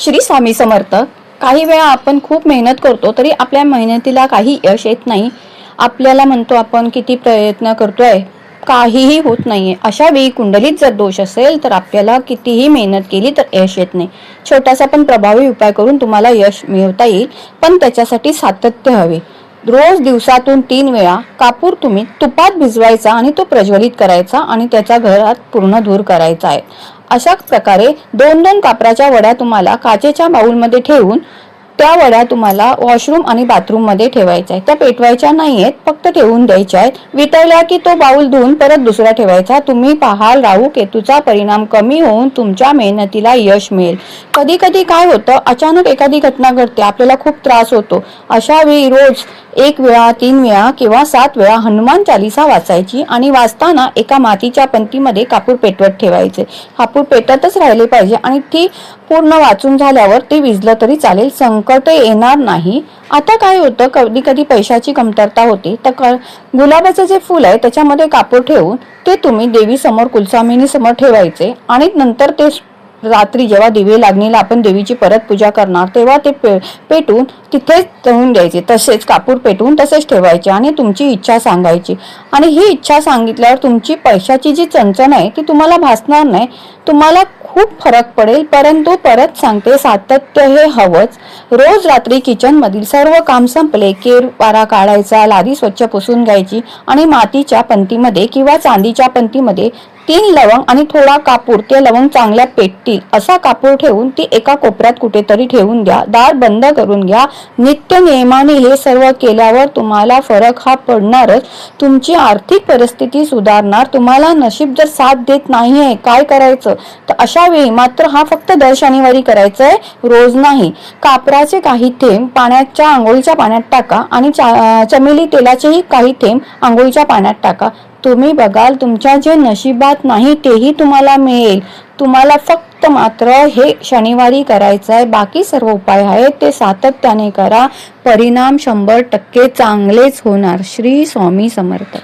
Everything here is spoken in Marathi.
श्री स्वामी समर्थ काही वेळा आपण खूप मेहनत करतो तरी आपल्या मेहनतीला काही यश येत नाही. आपल्याला म्हणतो आपण किती प्रयत्न करतोय काहीही होत नाहीये. अशा वेळी कुंडलीत जर दोष असेल तर आपल्याला कितीही मेहनत केली तर यश येत नाही. छोटासा पण प्रभावी उपाय करून तुम्हाला यश मिळवता येईल पण त्याच्यासाठी सातत्य हवे. रोज दिवसातून तीन वेळा कापूर तुम्ही तुपात भिजवायचा आणि तो प्रज्वलित करायचा आणि त्याचा घरात पूर्ण धूर करायचा आहे. अशा प्रकारे दोन दोन कापराच्या वड्या तुम्हाला काचेच्या बाऊलमध्ये ठेवून त्या वड्या तुम्हाला वॉशरूम आणि बाथरूममध्ये ठेवायच्या आहेत. त्या पेटवायच्या नाहीयेत फक्त ठेवून द्यायच्या आहेत. वितळल्या की तो बाउल धुवून परत दुसरा ठेवायचा. तुम्ही पाहाल राहू केतूचा परिणाम कमी होऊन तुमच्या मेहनतीला यश मिळेल. कधी कधी काय होतं अचानक एखादी घटना घडते आपल्याला खूप त्रास होतो. अशा वेळी रोज एक वेळा तीन वेळा किंवा सात वेळा हनुमान चालिसा वाचायची आणि वाचताना एका मातीच्या पंक्तीमध्ये कापूर पेटवत ठेवायचे. कापूर पेटतच राहिले पाहिजे आणि ती पूर्ण वाचून झाल्यावर ते विजलं तरी चालेल. संक संकट येणार नाही. आता काय होतं कधी कधी पैशाची कमतरता होती. तर क- गुलाबाचं जे फुल आहे त्याच्यामध्ये कापूर ठेवून ते तुम्ही देवी समोर कुलसामिनी समोर ठेवायचे आणि नंतर ते रात्री जेव्हा दिवे लागणीला आपण देवीची परत पूजा करणार तेव्हा ते पे पेटून तिथेच ठेवून द्यायचे. तसेच कापूर पेटवून तसेच ठेवायचे आणि तुमची इच्छा सांगायची. आणि ही इच्छा सांगितल्यावर तुमची पैशाची जी चणचण आहे ती तुम्हाला भासणार नाही. तुम्हाला खूप फरक पडेल परंतु परत सांगते सातत्य हे हवंच. रोज रात्री किचनमधील सर्व काम संपले केर पारा काढायचा लादी स्वच्छ पुसून घ्यायची आणि मातीच्या पंतीमध्ये किंवा चांदीच्या पंतीमध्ये तीन लवंग आणि थोडा कापूर ते लवंग चांगल्या पेटतील. असा कापूर ठेवून ती एका कोपऱ्यात कुठेतरी ठेवून द्या. दार बंद करून घ्या. नित्य नियमाने हे सर्व केल्यावर तुम्हाला फरक हा पडणारच. तुमची आर्थिक परिस्थिती सुधारणार. तुम्हाला नशीब जर साथ देत नाहीये काय करायचं? तर अशा वेळी मात्र हा फक्त दर शनिवारी करायचं आहे रोज नाही. कापराचे काही थेंब पाण्याच्या आंघोळीच्या पाण्यात टाका आणि चा- चमेली तेलाचेही काही थेंब आंघोळीच्या पाण्यात टाका. तुम्ही बघाल तुमच्या जे नशिबात नाही तेही तुम्हाला मिळेल. तुम्हाला फक्त मात्र हे शनिवारी करायचं आहे बाकी सर्व उपाय आहेत ते सातत्याने करा. परिणाम शंभर टक्के चांगलेच होणार. श्री स्वामी समर्थ.